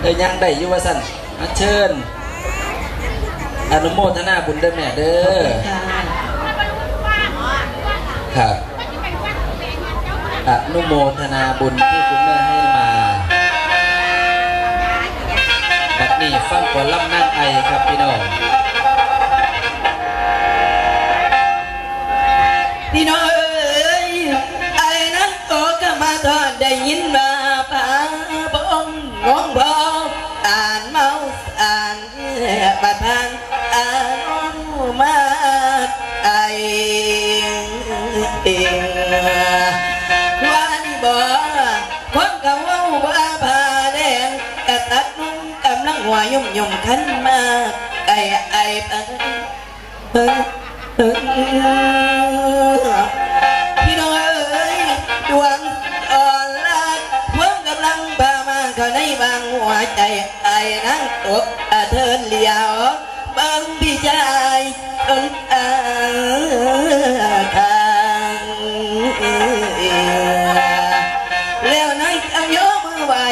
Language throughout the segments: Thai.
เอ้ยยังได้อยู่ว่าสั่นมาเชิญ อนุโมทนาบุญเด้อแม่เด้อครับอนุโมทนาบุญที่คุณแม่ให้มาบัดนี้ฟังก่อนล่ำนั่งไอครับพี่น้องพี่น้องเอ้ยไอ้นั้นโตก็มาทอดได้ยินมา เองว่านี่บ่คนกะเว่าบ้าผ้าแดงกะตัดนุ่งกำลังหัวยุ่มยุ่มขันมาไก่ไอ้ปังพี่น้องเอ้ยดวงอ่อนลากเพิ่มกำลังพามาเข้าในบางหัวใจไอ้นั่งตกเทินเลียวบางพี่ชายตนอา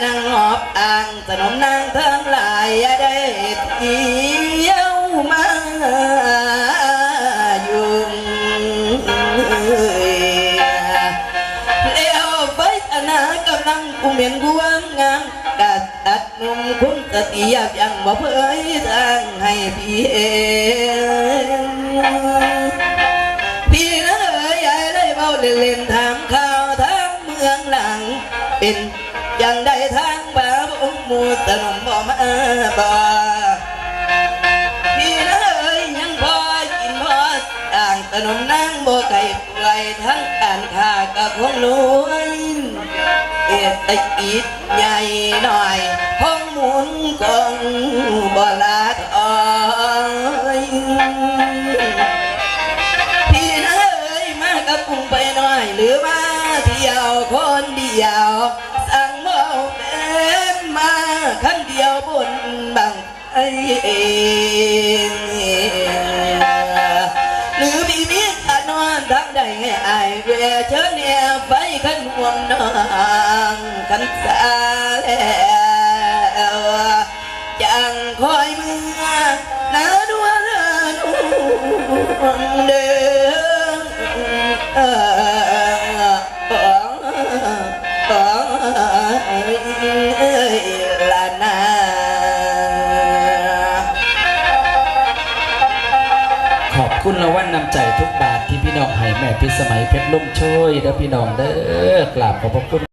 คือมางหอบอ่างสนมนางทั้งหลายยาได้เที่ยวมายุ่งแล้วไฟธนากำลังกุมเมียนกวงงามกัดตัดนุ่มคุ้มสติยับยังบ่เผยทางให้พี่เองพี่นะเอ๋ยยายได้เบาเล่นๆถามข่าวทางเมืองหลังเป็น ย่างใดทางบ่าวองค์มูตนมบ่มาบ่พี่นะเอ๋ยยังพอกินพอต่างตนมนั่งบ่ไก่ป่วยทั้งการค้ากับคงรวยเอตกิจใหญ่หน่อยห้องหมุนกองบ่ลาดอ้อยพี่นะเอ้ยมากับกุ้งไปหน่อยหรือมาเที่ยวคนเดียว บนบังไอเองหรือพี่มีขานอนทำได้ไงไอายเวเชิญเนี่ยไปขันห่วงนางกันสาแล้วจังคอยเมื่อนาดวงเดิน คุณละวันนำใจทุกบาทที่พี่น้องให้แม่พิสมัยเพชรลุ่มช่วยและพี่น้องเด้อกราบขอบพระคุณ